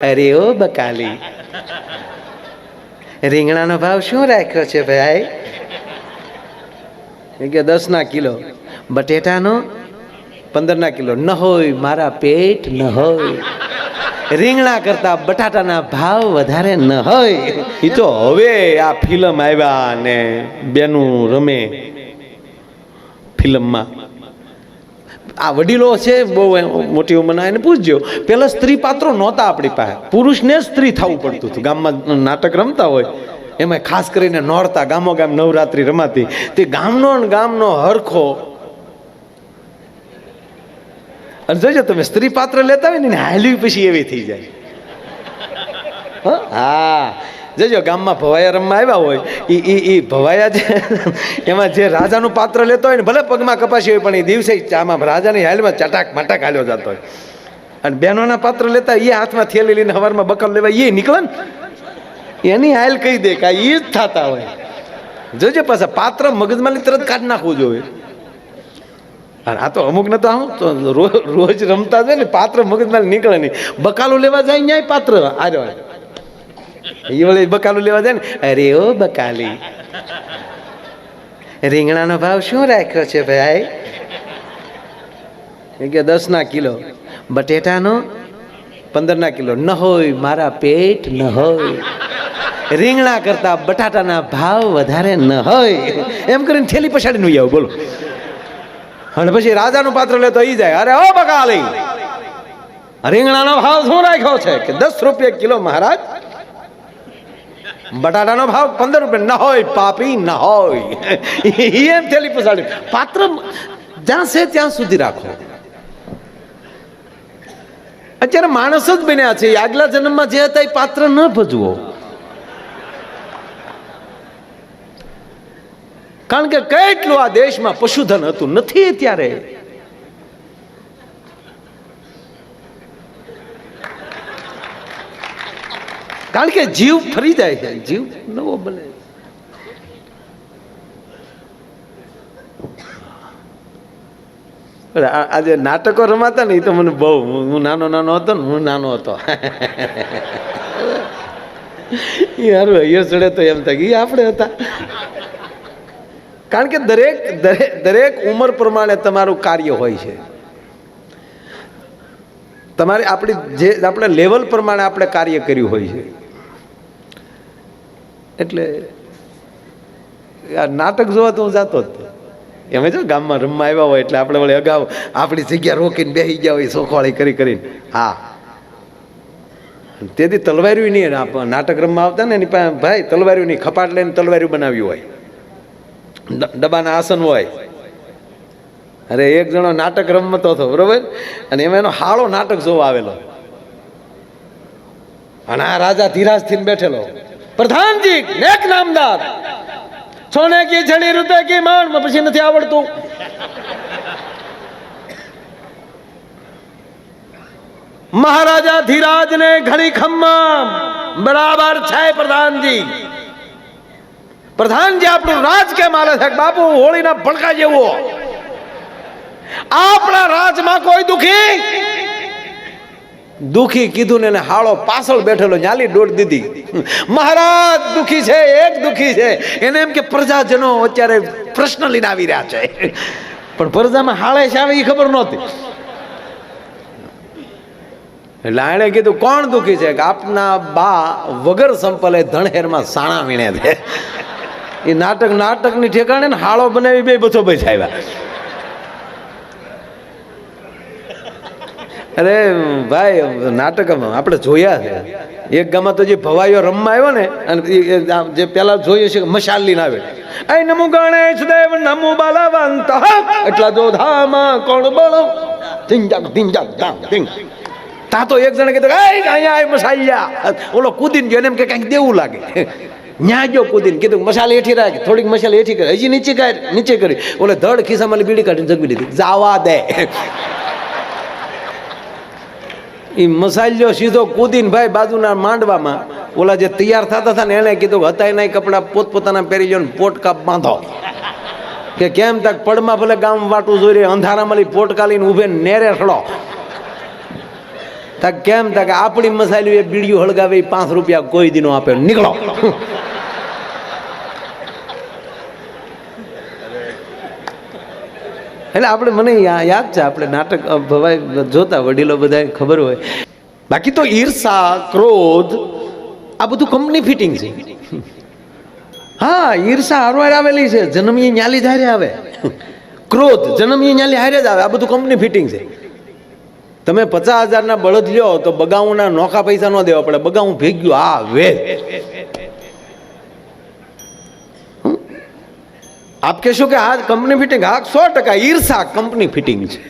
અરે ઓ બકાલી. રીંગણાનો ભાવ શું રાખ્યો છે ભાઈ? કે દસ ના કિલો. બટેટાનો પંદર ના કિલો. ન હોય, મારા પેટ ન હોય. રીંગણા કરતા બટાટાના ભાવ વધારે ન હોય. એ તો હવે આ ફિલ્મ આવ્યા ને બેનું રમે. ફિલ્મમાં. આ વડીલો છે, બહુ મોટી ઉંમરના, એને પૂછજો. પેલા સ્ત્રી પાત્રો નહોતા આપણી પાસે. પુરુષને સ્ત્રી થવું પડતું હતું. ગામમાં નાટક રમતા હોય. એમાં ખાસ કરીને નોરતા, ગામો ગામ નવરાત્રિ રમાતી. તે ગામનો ગામનો હરખો. અને જોજો, તમે સ્ત્રી પાત્ર લેતા હોય ને હાલવી પછી એવી થઈ જાય. હં? જોજો, ગામમાં ભવાયા રમવા આવ્યા હોય એ એ એ ભવાયા છે એમાં જે રાજાનું પાત્ર લેતો હોય ને, ભલે પગમાં કપાસી હોય, પણ એ દિવસે આમાં રાજાની હાલમાં ચટાક મટાક હાલ્યો જતો હોય. અને બહેનોના પાત્ર લેતા એ હાથમાં થેલી લઈને હવારમાં બકલ લેવા એ નીકળે ને. એની હાલ કહી દે કે એ જ થતા હોય. જોજો પાછા પાત્ર મગજમાં તરત કાઢી નાખવું જોઈએ. અને આ તો અમુક ને તો રોજ રમતા જાય ને, પાત્ર મગજમાં નીકળે નહીં. બકાલું લેવા જાય ન્યાય પાત્ર. આર્યો. એ બકાલું લેવા જાય ને? અરે ઓ બકાલી. રીંગણાનો ભાવ શું રાખ્યો છે ભાઈ? કે દસ ના કિલો. બટેટાનો પંદર ના કિલો. ન હોય, મારા પેટ ન હોય. રીંગણા કરતા બટાટાના ભાવ વધારે ન હોય. એમ કરીને થેલી પછાડી નું આવું, બોલો. અને પછી રાજાનું પાત્ર લેતો ઈ જાય. અરે ઓ બકાલી. રીંગણાનો ભાવ શું રાખ્યો છે? કે દસ રૂપિયા કિલો મહારાજ બટાટાનો ભાવ પંદર રૂપિયા. ન હોય, પાપી, ન હોય. એમ થેલી પછાડી. પાત્ર જ્યાં છે ત્યાં સુધી રાખો. અત્યારે માણસ જ બન્યા છે. આગલા જન્મમાં જે હતા એ પાત્ર ન ભજવો. કારણ કે કેટલું આ દેશમાં પશુધન હતું? નથી ત્યારે. કારણ કે જીવ ફરી જાય છે. જીવ નવો બને અરે આ આ જે નાટકો રમાતા ને એ તો મને બહુ હું નાનો નાનો હતો ને, હું નાનો હતો. એ અહીંયા ચડે તો એમ થાય એ આપણે હતા. કારણ કે દરેક દરેક દરેક ઉંમર પ્રમાણે તમારું કાર્ય હોય છે. તમારે આપણી જે આપણે લેવલ પ્રમાણે આપણે કાર્ય કર્યું હોય છે. એટલે આ નાટક જોવા તો હું જાતો જ એમ જો ગામમાં રમવા આવ્યા હોય એટલે આપણે વળી અગાઉ આપણી જગ્યા રોકીને બેસી ગયા હોય સોખવાળી કરી કરીને. હા. તેથી તલવાર્યું નહીં નાટક રમવા આવતા ને એની પાસે ભાઈ તલવાર્યું નહીં ખપાટ લઈને તલવાર્યું બનાવ્યું હોય. ડબાના આસન હોય. અરે એક જણો નાટક રમતો હતો, બરોબર? અને એમાં એનો હાળો નાટક જોવા આવેલો. અને આ રાજા ધીરાજ થઈને પ્રધાનજી, નેક નામદાર. સોને કી છડી રૂપે કી માણ પછી નથી આવડતું. મહારાજા ધીરાજ ને ઘણી ખમ્મા બરાબર છે પ્રધાનજી. પ્રધાનજી, આપણું રાજ કેમ હાલે છે? બાપુ, હોળીના ભડકા જેવો. આપણા રાજમાં કોઈ દુખી દુખી કીધું ને હાળો પાછળ બેઠેલો ન્યાલી દોડ દીધી. મહારાજ, દુખી છે, એક દુખી છે. એને એમ કે પ્રજાજનો અત્યારે પ્રશ્ન લઈને આવી રહ્યા છે. પણ પ્રજામાં હાળે છે આવે એ ખબર નહોતી. એટલે આણે કીધું, કોણ દુખી છે? કે આપના બા વગર સંપલે ધણહેરમાં સાણા વીણે છે. એ નાટક, નાટકની ઠેકાણે ને હાળો બનાવી બે બધો બચાવ્યા અરે ભાઈ નાટકમાં આપણે જોયા છે. એક ગામમાં તો જે ભવાઈઓ રમવા આવ્યો ને અને જે પેલા જોઈએ છે મશાલ લઈને આવે આય નમો ગણેશ દેવ નમો બાલાવંત એટલા જો ધામા કોણ બળો ધીંજાક ધીંજાક ધામ ધીંગ. તા તો એક જણે કીધું "એય, અહીંયા મસાલિયા. ઓલો કૂદીને ગયો એને એમ કે કંઈક દેવું લાગે. ન્યા ગયો કૂદીને કીધું મસાલ હેઠી રાખ. થોડીક મસાલ હેઠી કરી. હજી નીચે કરી નીચે કરી. ઓલે ધડ ખિસ્સામાં બીડી કાઢીને જગવી દીધી. જાવા દે. એ મસાલ્યો સીધો કૂદીને ભાઈ બાજુના માંડવામાં. ઓલા જે તૈયાર થતા હતા ને એને કીધું કે હતા નહીં કપડાં, પોતપોતાના પહેરી લો ને પોટકાપ બાંધો. કે કેમ તક પડમાં ભલે ગામ વાટું જોઈ રહી અંધારામાં પોટકા લઈને ઊભે નેરે સડો તક કેમ તક આપણી મસાલી એ બીડીયું હળગાવે પાંચ રૂપિયા કોઈ દીનો આપે. નીકળો. એટલે આપણે મને યાદ છે આપણે નાટક અ, ભવાઈ જોતા વડીલો બધા ખબર હોય. બાકી તો ઈર્ષા ક્રોધ આ બધું કંપની ફિટિંગ છે. હા ઈર્ષા હારવાર આવેલી છે જન્મીએ ન્યાલી જ આવે. ક્રોધ જન્મી ન્યાલી હારે જ આવે આ બધું કંપની ફિટિંગ છે. તમે પચાસ હજારના બળદ લ્યો તો બગાઉના નોખા પૈસા ન દેવા પડે બગાઉ ભેગ્યું આ વે આપ કહેશો કે આ કંપની ફિટિંગ હા સો ટકા ઈર્ષા કંપની ફિટિંગ છે.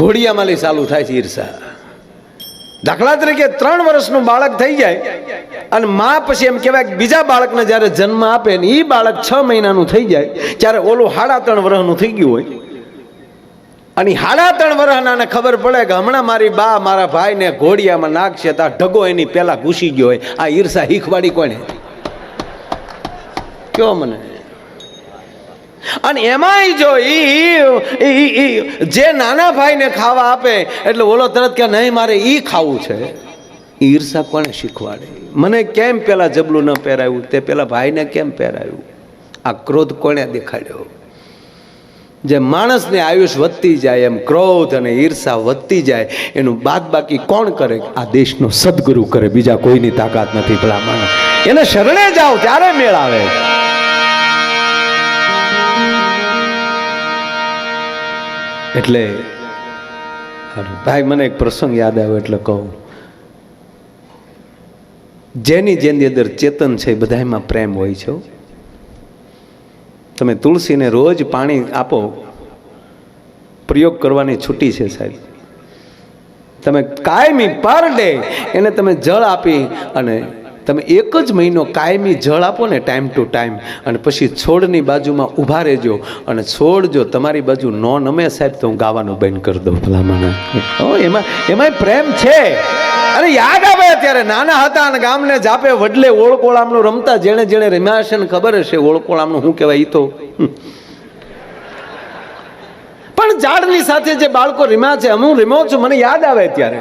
ઘોડિયામાંથી ચાલુ થાય છે ઈર્ષા. દાખલા તરીકે ત્રણ વર્ષનું બાળક થઈ જાય અને મા પછી એમ કહેવાય કે બીજા બાળકને જ્યારે જન્મ આપે ને એ બાળક છ મહિનાનું થઈ જાય, ત્યારે ઓલું હાડા ત્રણ વર્ષનું થઈ ગયું હોય. અને હાડા ત્રણ વર્ષનાને ખબર પડે કે હમણાં મારી બા, મારા ભાઈને ઘોડિયામાં નાખશે તો ઢગો એની પહેલાં ઘૂસી ગયો હોય. આ ઈર્ષા હીખવાડી કોને કયો મને? અને એમાંય જો જે નાના ભાઈને ખાવા આપે, એટલે ઓલો તરત કે નહીં, મારે એ ખાવું છે. ઈર્ષા કોને શીખવાડે? મને કેમ પેલા જબલું ન પહેરાયું તે પેલા ભાઈને કેમ પહેરાયું આ ક્રોધ કોણે દેખાડ્યો? જે માણસને આયુષ વધતી જાય, એમ ક્રોધ અને ઈર્ષા વધતી જાય, એનું બાદ બાકી કોણ કરે? આ દેશનો સદગુરુ કરે, બીજા કોઈની તાકાત નથી ભલા માણસ. એને શરણે જાઓ, ત્યારે મેળ આવે. એટલે ભાઈ, મને એક પ્રસંગ યાદ આવ્યો એટલે કહું. જેની જેની અંદર ચેતન છે એ બધામાં પ્રેમ હોય છે. તમે તુલસીને રોજ પાણી આપો. પ્રયોગ કરવાની છૂટી છે સાહેબ. તમે કાયમી પર ડે એને તમે જળ આપી અને તમે એક જ મહિનો કાયમી જળ આપો ને ટાઈમ ટુ ટાઈમ અને પછી છોડની બાજુમાં ઊભા રહેજો. અને છોડ જો તમારી બાજુ નો નમે સાહેબ, તો હું ગાવાનું બંધ કરી દઉં ભલામણ. એમાં, એમાંય પ્રેમ છે. અરે યાદ આવે અત્યારે નાના હતા અને ગામને જાપે વડલે ઓળકોળામનું રમતા જેણે જેણે રમ્યા હશે ને ખબર હશે ઓળકોળામનું શું કહેવાય તો. પણ ઝાડની સાથે જે બાળકો રીમા છે હું રીમો છું, મને યાદ આવે ત્યારે.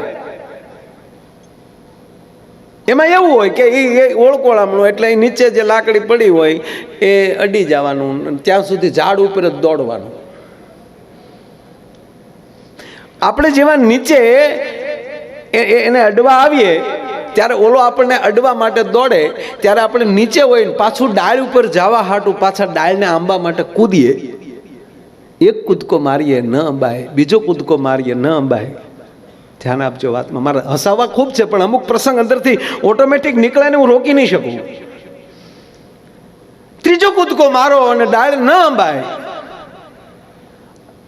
એમાં એવું હોય કે એ એ ઓળકોળામણું એટલે એ નીચે જે લાકડી પડી હોય એ અડી જવાનું, ત્યાં સુધી ઝાડ ઉપર જ દોડવાનું. આપણે જેવા નીચે એને અડવા આવીએ, ત્યારે ઓલો આપણને અડવા માટે દોડે, ત્યારે આપણે નીચે હોય ને પાછું ડાળ ઉપર જવા હાટું પાછા ડાળને આંબા માટે કૂદીએ. એક કૂદકો મારીએ, ન અંબાય બીજો કૂદકો મારીએ, ન અંબાય ધ્યાન આપજો વાતમાં. મારા હસાવા ખૂબ છે, પણ અમુક પ્રસંગ અંદરથી ઓટોમેટિક નીકળે ને હું રોકી નહીં શકું. ત્રીજો કૂદકો મારો અને ડાળ ન અંબાય.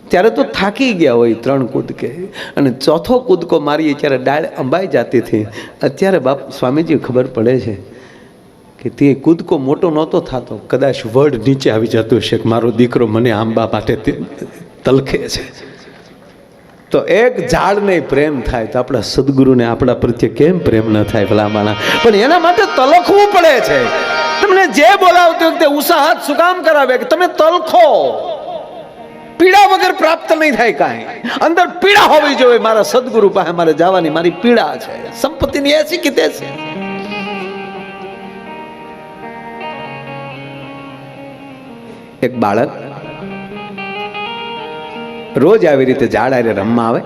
ત્યારે તો થાકી ગયા હોય ત્રણ કૂદકે. અને ચોથો કૂદકો મારીએ ત્યારે ડાળ અંબાઈ જતી હતી. અત્યારે બાપ સ્વામીજી ખબર પડે છે કે તે કૂદકો મોટો નહોતો થતો. કદાચ વડ નીચે આવી જતો હશે કે મારો દીકરો મને આંબા માટે તલખે છે. તો એક ઝાડને પ્રેમ થાય તો આપણા સદગુરુને આપણા પ્રત્યે કેમ પ્રેમ ન થાય ભલા માણા પણ એના માટે તલખવું પડે છે. તમને જે બોલાવતી વખતે ઉત્સાહત શું કામ કરાવે? કે તમે તલખો. પીડા વગર પ્રાપ્ત નહીં થાય કાંઈ. અંદર પીડા હોવી જોઈએ. મારા સદગુરુ પાસે મારે જવાની મારી પીડા છે. સંપત્તિની એસી કે તે છે એક બાળક રોજ આવી રીતે ઝાડ આરે રમવા આવે?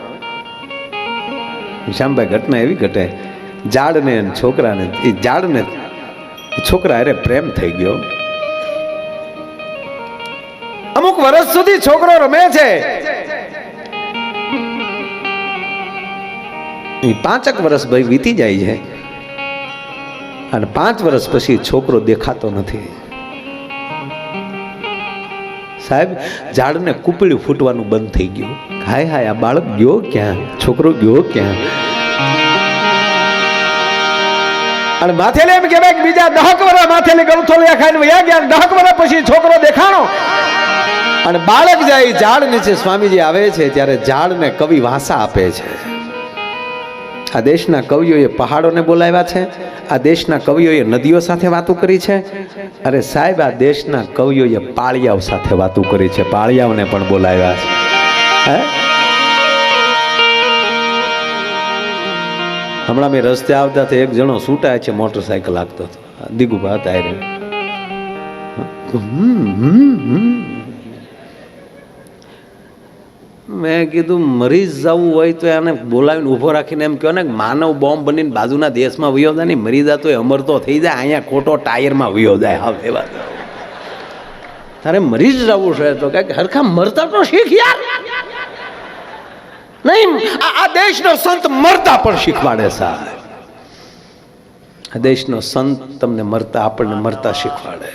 શ્યામભાઈ ઘટના એવી ઘટે, ઝાડને છોકરાને, એ ઝાડને છોકરા અરે પ્રેમ થઈ ગયો. અમુક વર્ષ સુધી છોકરો રમે છે. પાંચક વર્ષ ભાઈ વીતી જાય છે. અને પાંચ વર્ષ પછી છોકરો દેખાતો નથી. સાહેબ, ઝાડને કૂપળ્યું ફૂટવાનું બંધ થઈ ગયું. હાય હાય, આ બાળક ગયો ક્યાં? છોકરો ગયો ક્યાં? અને માથેલે એમ કહેવાય કે બીજા દહક વરા માથેલે ગલથોલિયા ખાઈને વયા ગયા દહક વરા પછી છોકરો દેખાણો. અને બાળક જાય ઝાડ નીચે સ્વામીજી આવે છે, ત્યારે ઝાડને કવિ વાસા આપે છે. આ દેશના કવિઓએ પહાડોને બોલાવ્યા છે, આ દેશના કવિઓએ નદીઓ સાથે વાતો કરી છે. અરે સાહેબ, આ દેશના કવિઓએ પાળિયાઓ સાથે વાતો કરી છે, પાળિયાઓને પણ બોલાવ્યા છે. હે? હમણાં મેં રસ્તે આવતા એક જણો છૂટાય છે, મોટરસાયકલ આગતો હતો. દીગુભા હતા હમ. મેં કીધું મરી જવું હોય તો એને બોલાવીને ઊભો રાખીને એમ કહો ને માનવ બોમ્બ બનીને બાજુના દેશમાં વયો જાય ને મરી જાય તો એ અમર તો થઈ જાય, અહીંયા ખોટો ટાયરમાં વયો જાય. હા એવા તારે મરી જ જવું છે તો કંઈક હરખા મરતા તો શીખ યાર. નહીં આ દેશનો સંત મરતા પણ શીખવાડે સાહેબ. આ દેશનો સંત તમને મરતા, આપણને મરતા શીખવાડે.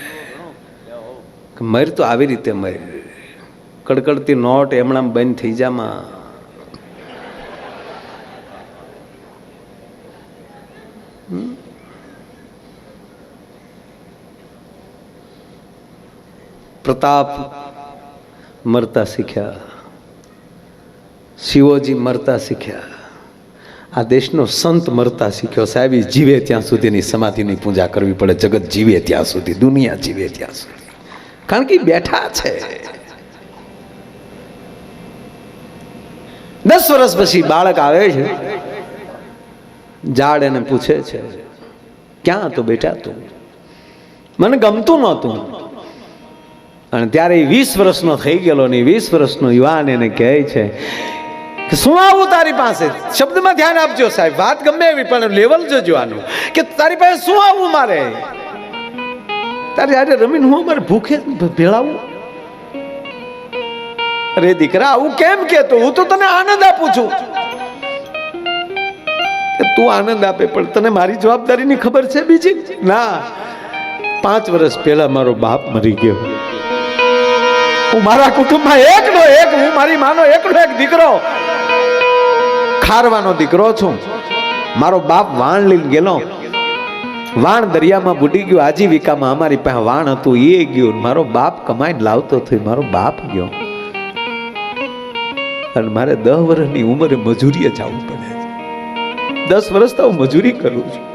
કે મર તો આવી રીતે મર. કડકડતી નોટ એમણા બંધ થઈ જામાં. પ્રતાપ મરતા શીખ્યા. શિવોજી મરતા શીખ્યા. આ દેશનો સંત મરતા શીખ્યો સાહેબ જીવે ત્યાં સુધીની સમાધિની પૂજા કરવી પડે. જગત જીવે ત્યાં સુધી, દુનિયા જીવે ત્યાં સુધી. કારણ કે બેઠા છે. દસ વર્ષ પછી બાળક આવે છે, ઝાડ એને પૂછે છે, ક્યાં હતો બેટા તું? મને ગમતું નહોતું. અને ત્યારે એ વીસ વર્ષનો થઈ ગયેલો ને વીસ વર્ષનો યુવાન એને કહે છે કે, શું આવું તારી પાસે? શબ્દમાં ધ્યાન આપજો સાહેબ, વાત ગમે એવી, પણ લેવલ જોજો આનું, કે તારી પાસે શું આવું મારે? તારે આજે રમીને હું મારે ભૂખે ભેળાવું? અરે દીકરા, આવું કેમ કેતો હું તો તને આનંદ આપું છું. કે તું આનંદ આપે, પણ તને મારી જવાબદારીની ખબર છે બીજી? ના. પાંચ વર્ષ પહેલા મારો બાપ મરી ગયો. હું મારા કુટુંબમાં એકનો એક, હું મારી માનો એકનો એક દીકરો. ખારવાનો દીકરો છું. મારો બાપ વાણ લઈને ગયેલો. વાણ દરિયામાં બુડી ગયો, આજીવિકામાં અમારી પાસે વાણ હતું, એ ગયું. મારો બાપ કમાઈને લાવતો થયો, મારો બાપ ગયો. અને મારે દસ વર્ષની ઉંમરે મજૂરીએ જવું પડે છે. દસ વર્ષ તો હું મજૂરી કરું છું.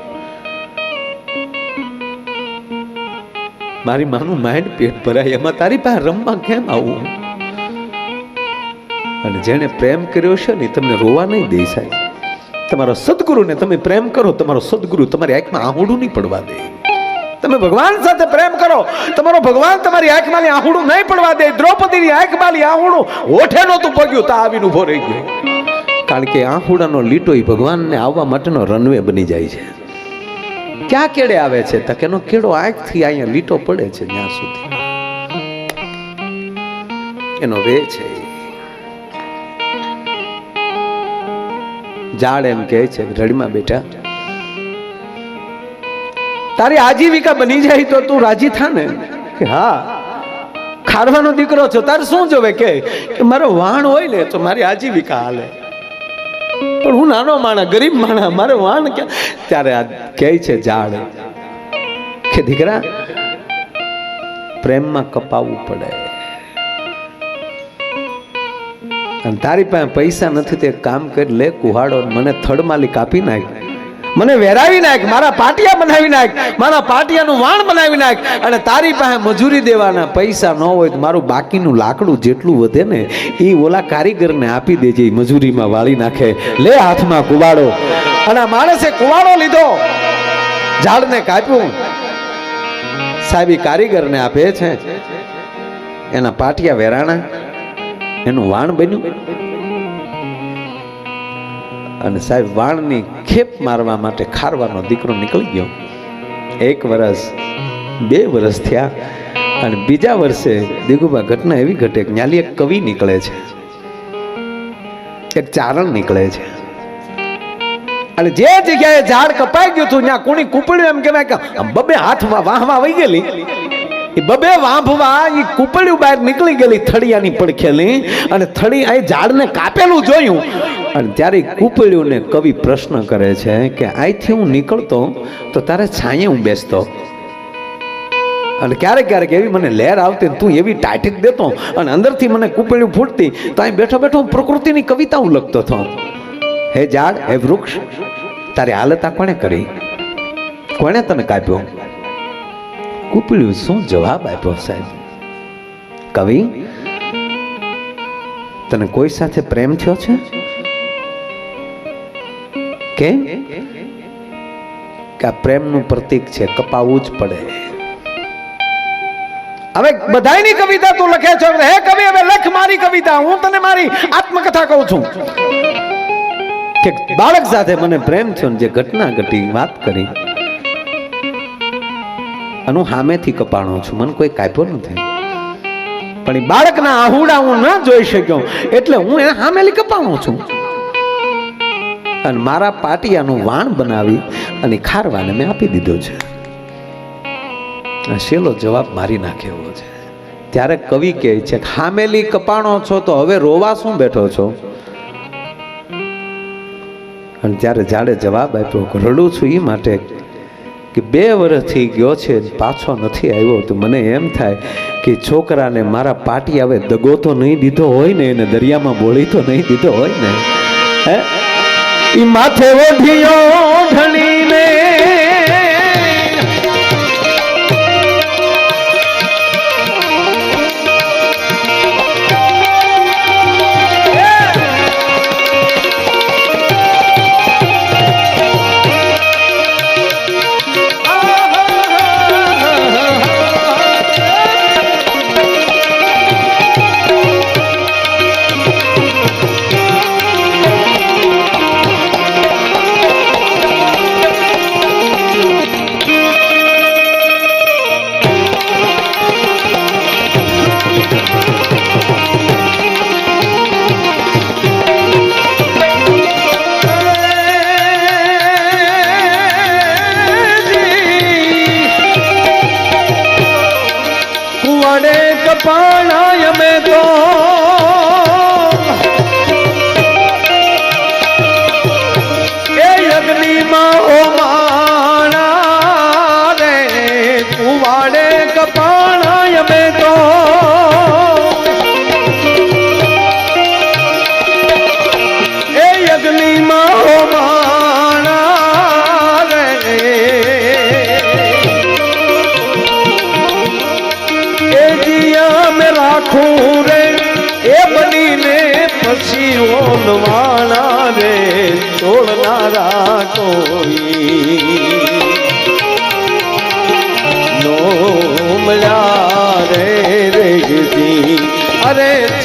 મારી માનું માઇન્ડ પેટ ભરાય, એમાં તારી પાસે રમવા કેમ આવું? અને જેને પ્રેમ કર્યો છે ને તમને રોવા નહીં દે સાહેબ. તમારો સદગુરુને તમે પ્રેમ કરો, તમારો સદગુરુ તમારી આંખમાં આહુડું નહીં પડવા દે. તમે ભગવાન સાથે પ્રેમ કરો, તમારો ભગવાન તમારી આંખમાં આહુડું નહીં પડવા દે, દ્રૌપદીની આંખમાં આહુડું હોઠે નહોતું પગ્યું, તા આવીને ઊભો રહી ગયો. કારણ કે આહુડાનો લીટો એ ભગવાનને આવવા માટેનો રનવે બની જાય છે. ક્યાં કેડે આવે છે? તો એનો કેડો આંખથી અહીંયા લીટો પડે છે ત્યાં સુધી. એનો વે છે ઝાડ એમ કહે છે, રડીમાં બેટા તારી આજીવિકા બની જાય તો તું રાજી થા ને? કે હા. ખારવાનો દીકરો છો, તારે શું જોવે? કે મારો વાણ હોય ને તો મારી આજીવિકા હાલે. પણ હું નાનો માણા ગરીબ માણા મારે વાણ કે ત્યારે આ કહે છે ઝાડ કે દીકરા, પ્રેમમાં કપાવવું પડે. અને તારી પાસે પૈસા નથી, તે કામ કરી, લે કુહાડો, મને મને થડમાલી કાપી નાખ. મને વેરાવી નાખ, મારા પાટિયા બનાવી નાખ, મારા પાટિયાનું વાણ બનાવી નાખ, અને તારી પાસે મજૂરી દેવાના પૈસા ન હોય તો મારું બાકીનું લાકડું જેટલું વધે ને એ ઓલા કારીગરને આપી દેજે મજૂરીમાં વાળી નાખે. લે હાથમાં કુવાડો. અને આ માણસે કુવાડો લીધો. ઝાડને કાપ્યું. સાહેબ કારીગરને આપે છે. એના પાટિયા વેરાણા. એનું વાણ બન્યું. અને સાહેબ, વાણની ખેપ મારવા માટે ખારવાનો દીકરો નીકળી ગયો. એક વરસ, બે વરસ થયા અને બીજા વર્ષે દીગુબા ઘટના એવી ઘટે કે એક કવિ નીકળે છે. એક ચારણ નીકળે છે. અને જે જગ્યાએ ઝાડ કપાઈ ગયું હતું, ત્યાં કોણી કૂપડ્યું એમ કહેવાય કે બબે હાથમાં વાહવા વહી ગયેલી. એ બબે વાંભવા એ કુપડ્યું બહાર નીકળી ગયેલી થળિયાની પડખેલી અને થળી આ ઝાડને કાપેલું જોયું. અને ત્યારે કુપડ્યુંને કવિ પ્રશ્ન કરે છે કે અહીંથી હું નીકળતો તો તારે છાંયે હું બેસતો? અને ક્યારેક ક્યારેક એવી મને લહેર આવતી તું એવી ટાઈટિક દેતો અને અંદરથી મને કૂપેડ્યું ફૂટતી તો અહીં બેઠો બેઠો હું પ્રકૃતિની કવિતા હું લખતો હતો. હે ઝાડ, હે વૃક્ષ, તારી હાલત આ કોણે કરી? કોણે તને કાપ્યો? કૂપડ્યું શું જવાબ આપ્યો સાહેબ? કવિ, તને કોઈ સાથે પ્રેમ થયો છે? કે? આ પ્રેમનું પ્રતીક છે કપાવવું જ પડે. હવે બધાયની કવિતા તું લખે છો. હે કવિ, હવે લખ મારી કવિતા. હું તને મારી આત્મકથા કહું છું. કે બાળક સાથે મને પ્રેમ થયો જે ઘટના ઘટી, વાત કરી. અને હું સામેથી કપાણો છું. મને કોઈ કાપ્યો નથી. પણ એ બાળકના આહુડા હું ન જોઈ શક્યો. એટલે હું એને સામેલી કપાણો છું. અને મારા પાટિયાનું વાણ બનાવી અને ખારવાને મેં આપી દીધો છે. શેલો જવાબ મારી નાખે એવો છે. ત્યારે કવિ કહે છે હામેલી કપાણો છો તો હવે રોવા શું બેઠો છો? અને ત્યારે જાડે જવાબ આપ્યો રડું છું એ માટે કે બે વર્ષથી ગયો છે પાછો નથી આવ્યો. તો મને એમ થાય કે છોકરાને મારા પાટી આવે દગો તો નહીં દીધો હોય ને, એને દરિયામાં બોળી તો નહીં દીધો હોય ને. હે? એ માથે ઓઢિયો ઢળીને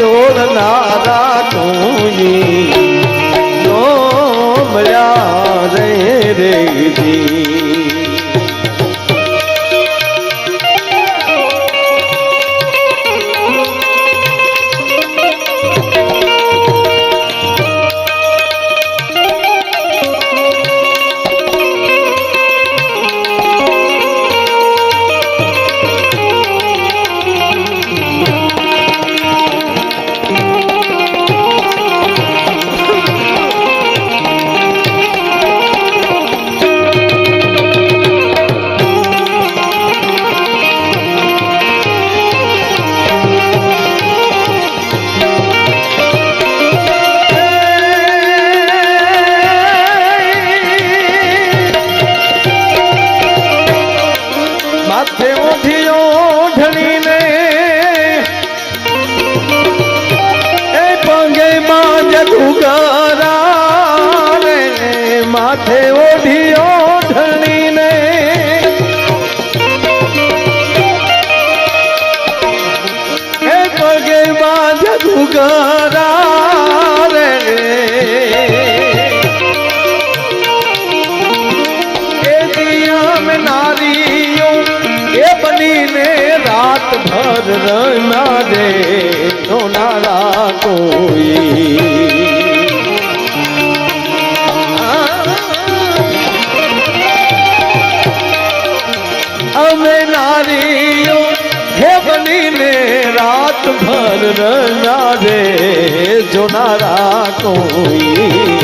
છોડનારા કોઈ નો મળ્યા રે રેગજી રે જો નારા કોઈ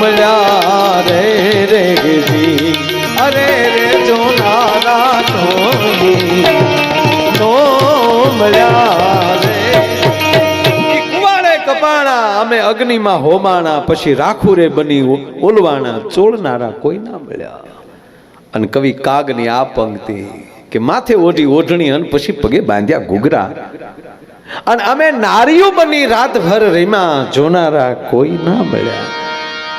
મળ્યા રે રે ગી અરે રે જોનારા તોની નો મળ્યા રે. ઈ કુવાડે કપાણા અમે અગ્નિમાં હોમાણા, પછી રાખું રે બની ઓલવાણા ચોળનારા કોઈ ના મળ્યા. અને કવિ કાગની આ પંક્તિ કે માથે ઓઢી ઓઢણી અને પછી પગે બાંધ્યા ઘૂઘરા. અને અમે નારીઓ બની રાતભર રેમાં જોનારા કોઈ ના મળ્યા.